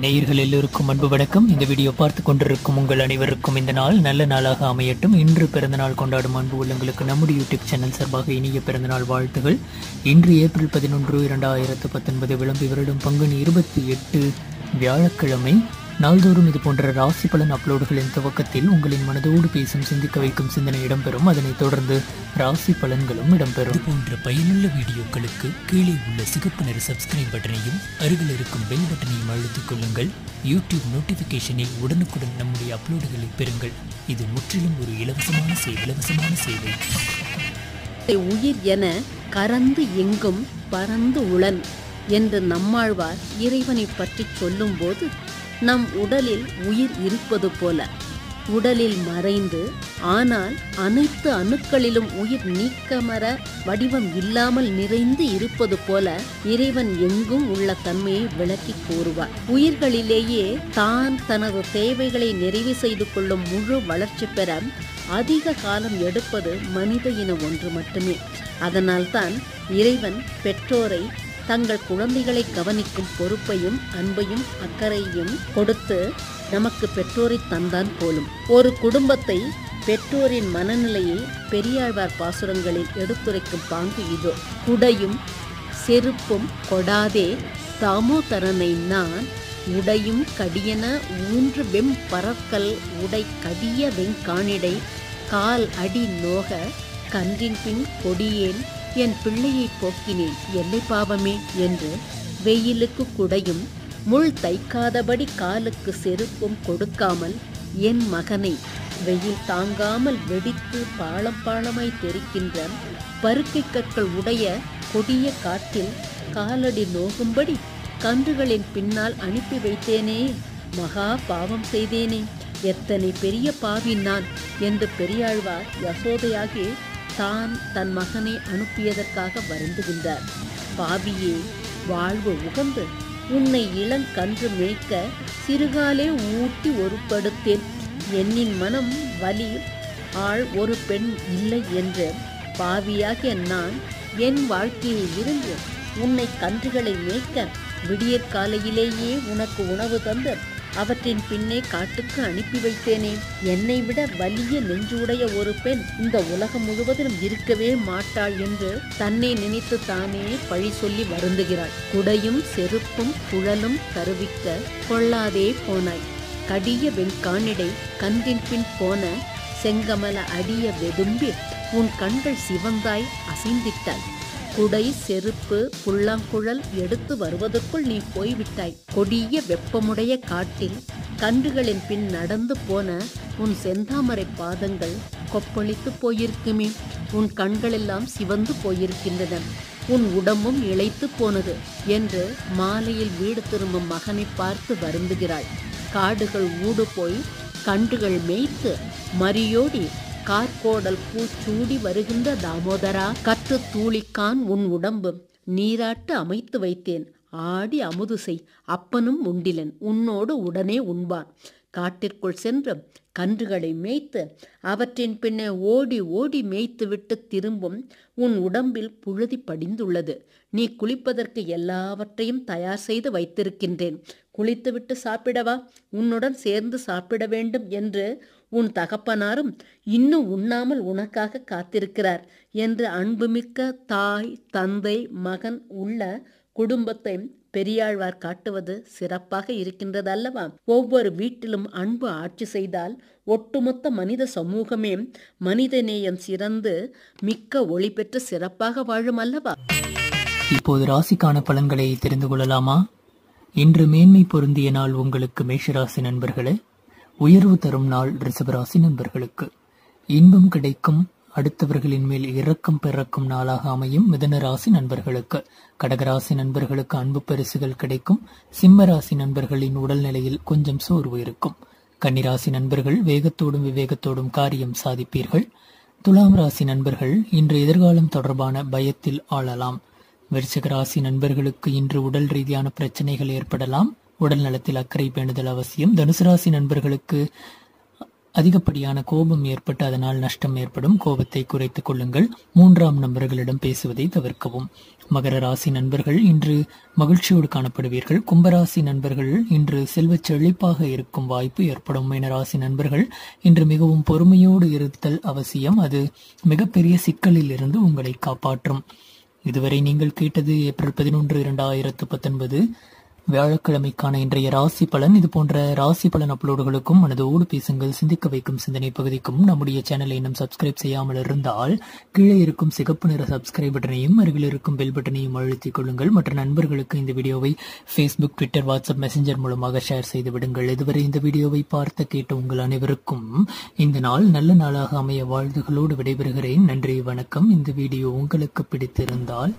நேயர்களில் எல்லோருக்கும் அன்பு வணக்கம். இந்த வீடியோ பார்த்து கொண்டிருக்கும் உங்கள் அனைவருக்கும் இந்த நாள் நல்ல நாளாக அமையட்டும். இன்று பிறந்தநாள் கொண்டாடும் அன்பு உள்ளங்களுக்கு நம்முடைய யூடியூப் சேனல் சார்பாக இனிய பிறந்தநாள் வாழ்த்துகள். இன்று ஏப்ரல் பதினொன்று இரண்டாயிரத்து பத்தொன்பது விளம்பி வருடம் பங்குனி இருபத்தி எட்டு வியாழக்கிழமை. நாள்தோறும் இது போன்ற ராசி பலன் அப்லோடுகளின் துவக்கத்தில் உங்களின் மனதோடு பேசும் சிந்திக்க வைக்கும் சிந்தனை இடம்பெறும். அதனைத் தொடர்ந்து ராசி பலன்களும் இடம்பெறும். இது போன்ற பயனுள்ள வீடியோக்களுக்கு கீழே உள்ள சிகப்பு நிற சப்ஸ்கிரைப் பட்டனையும் அருகில் இருக்கும் பெல் பட்டனையும் அழுத்திக் கொள்ளுங்கள். யூடியூப் நோட்டிபிகேஷனில் உடனுக்குடன் நம்முடைய அப்லோடுகளை பெறுங்கள். இது முற்றிலும் ஒரு இலவசமான சேவை இலவசமான சேவை. உயிர் என கரந்து எங்கும் பறந்து உளன் என்று நம்மாழ்வார் இறைவனை பற்றி சொல்லும்போது நம் உடலில் உயிர் இருப்பது போல. உடலில் மறைந்து ஆனால் அனைத்து அணுக்களிலும் உயிர் நீக்கமர வடிவம் இல்லாமல் நிறைந்து இருப்பது போல இறைவன் எங்கும் உள்ள தன்மையை விளக்கி கூறுவார். உயிர்களிலேயே தான் தனது தேவைகளை நிறைவு செய்து கொள்ளும் முழு வளர்ச்சி பெற அதிக காலம் எடுப்பது மனித இன ஒன்று மட்டுமே. அதனால்தான் இறைவன் பெற்றோரை தங்கள் குழந்தைகளை கவனிக்கும் பொறுப்பையும் அன்பையும் அக்கறையும் கொடுத்து நமக்கு பெற்றோரை தந்தான் போலும். ஒரு குடும்பத்தை பெற்றோரின் மனநிலையை பெரியாழ்வார் பாசுரங்களில் எடுத்துரைக்கும் பாங்கு இதோ. குடையும் செருப்பும் கொடாதே தாமோதரனை நான் உடையும் கடியன ஊன்று வெம் பறக்கல் உடை கடிய வெங்கானிடை கால் அடி நோக கன்றின் பின் கொடியேன் என் பிள்ளையை போக்கினேன். எல்லை பாவமே என்று வெயிலுக்கு குடையும் முள் தைக்காதபடி காலுக்கு செருப்பும் கொடுக்காமல் என் மகனை வெயில் தாங்காமல் வெடித்து பாளம் பாளமாய் தெரிக்கின்ற பருக்கை கற்கள் உடைய கொடிய காட்டில் காலடி நோகும்படி கன்றுகளின் பின்னால் அனுப்பி வைத்தேனே. மகா பாவம் செய்தேனே. எத்தனை பெரிய பாவி நான் என்று பெரியாழ்வார் யசோதையாகி தான் தன் மகனை அனுப்பியதற்காக வருந்துகின்றார். பாவியே வாழ்வு உகந்து உன்னை இளங்கன்று மேய்க்க சிறுகாலே ஊட்டி ஒருப்படுத்தேன். என்னின் மனம் வலி ஆள் ஒரு பெண் இல்லை என்று பாவியாகிய நான் என் வாழ்க்கையை இருந்து உன்னை கன்றுகளை மேய்க்க விடியற்காலையிலேயே உனக்கு உணவு தந்து அவற்றின் பின்னே காட்டுக்கு அனுப்பி வைத்தேனே. என்னை விட வலிய நெஞ்சுடைய ஒரு பெண் இந்த உலகம் முழுவதிலும் இருக்கவே மாட்டாள் என்று தன்னை நினைத்து தானே பழி சொல்லி வருந்துகிறாள். குடையும் செருப்பும் குழலும் தருவிக்க கொள்ளாதே போனாய். கடிய வெண்காணிடை கந்தின் பின் போன செங்கமல அடிய வெதும்பி உன் கண்கள் சிவந்தாய் அசைந்திட்டாய். குடை செருப்பு புல்லாங்குழல் எடுத்து வருவதற்குள் நீ போய்விட்டாய். கொடிய வெப்பமுடைய காட்டில் கன்றுகளின் பின் நடந்து போன உன் செந்தாமரை பாதங்கள் கொப்பளித்து போயிருக்குமே. உன் கண்களெல்லாம் சிவந்து போயிருக்கின்றன. உன் உடம்பும் இழைத்து போனது என்று மாலையில் வீடு திரும்பும் மகனை பார்த்து வருந்துகிறாள். காடுகள் ஊடு போய் கன்றுகள் மேய்த்து மரியோடி கார்கோடல் பூச்சூடி வருகின்ற தாமோதரா கற்று தூளிக்கான் உன் உடம்பு. நீராட்டு அமைத்து வைத்தேன். ஆடி அமுது செய். அப்பனும் உண்டிலன். உன்னோடு உடனே உண்பான். காட்டிற்குள் சென்று கன்றுகளை மேய்த்து அவற்றின் பின்னே ஓடி ஓடி மேய்த்துவிட்டு திரும்பும் உன் உடம்பில் புழுதி படிந்துள்ளது. நீ குளிப்பதற்கு எல்லாவற்றையும் தயார் செய்து வைத்திருக்கின்றேன். குளித்துவிட்டு சாப்பிடவா? உன்னுடன் சேர்ந்து சாப்பிட வேண்டும் என்று உன் தகப்பனாரும் இன்னும் உண்ணாமல் உனக்காக காத்திருக்கிறார் என்று அன்புமிக்க தாய் தந்தை மகன் உள்ள குடும்பத்தை பெரியாழ்வார் காட்டுவது சிறப்பாக இருக்கின்றது அல்லவா ஒவ்வொரு வீட்டிலும் அன்பு ஆட்சி செய்தால் ஒட்டுமொத்த மனித சமூகமே மனிதநேயம் சிறந்து மிக்க ஒளி பெற்று சிறப்பாக வாழும் அல்லவா இப்போது ராசிக்கான பலன்களை தெரிந்து கொள்ளலாமா? இன்று மேன்மை பொருந்திய நாள் உங்களுக்கு மேஷராசி நண்பர்களே உயர்வு தரும் நாள் ரிஷபராசி நண்பர்களுக்கு. இன்பம் கிடைக்கும் அடுத்தவர்களின் மேல் இரக்கம் பிறக்கும் நாளாக அமையும் மிதன ராசி நண்பர்களுக்கு. கடகராசி நண்பர்களுக்கு அன்பு பரிசுகள் கிடைக்கும் சிம்ம ராசி நண்பர்களின் உடல்நிலையில் கொஞ்சம் சோர்வு இருக்கும். கன்னிராசி நண்பர்கள் வேகத்தோடும் விவேகத்தோடும் காரியம் சாதிப்பீர்கள். துலாம் ராசி நண்பர்கள் இன்று எதிர்காலம் தொடர்பான பயத்தில் ஆளலாம். விருச்சிக ராசி நண்பர்களுக்கு இன்று உடல் ரீதியான பிரச்சனைகள் ஏற்படலாம். உடல் நலத்தில் அக்கறை பேணுதல் அவசியம். தனுசு ராசி நண்பர்களுக்கு அதிகப்படியான கோபம் ஏற்பட்டு அதனால் நஷ்டம் ஏற்படும். கோபத்தை குறைத்துக் கொள்ளுங்கள். மூன்றாம் நபர்களிடம் பேசுவதை தவிர்க்கவும். மகர ராசி நண்பர்கள் இன்று மகிழ்ச்சியோடு காணப்படுவீர்கள். கும்பராசி நண்பர்கள் இன்று செல்வ செழிப்பாக இருக்கும் வாய்ப்பு ஏற்படும். மீனராசி நண்பர்கள் இன்று மிகவும் பொறுமையோடு இருத்தல் அவசியம். அது மிகப்பெரிய சிக்கலில் இருந்து உங்களை காப்பாற்றும். இதுவரை நீங்கள் கேட்டது ஏப்ரல் பதினொன்று இரண்டாயிரத்து பத்தொன்பது. வியாழக்கிழமைக்கான இன்றைய ராசி பலன் இது போன்ற ராசி பலன் அப்லோடுகளுக்கும் மனதோடு பேசுங்கள் சிந்திக்க வைக்கும் சிந்தனை பகுதிக்கும் நம்முடைய சேனலை இன்னும் சப்ஸ்கிரைப் செய்யாமல் இருந்தால் கீழே இருக்கும் சிகப்பு நிற சப்ஸ்கிரைப் பட்டனையும் அருகில் இருக்கும் பெல் பட்டனையும் அழுத்திக் கொள்ளுங்கள். மற்ற நண்பர்களுக்கு இந்த வீடியோவை ஃபேஸ்புக் ட்விட்டர் வாட்ஸ்அப் மெசஞ்சர் மூலமாக ஷேர் செய்து விடுங்கள். இதுவரை இந்த வீடியோவை பார்த்த கேட்ட உங்கள் அனைவருக்கும் இந்த நாள் நல்ல நாளாக அமைய வாழ்த்துகளோடு விடைபெறுகிறேன். நன்றி வணக்கம். இந்த வீடியோ உங்களுக்கு பிடித்திருந்தால்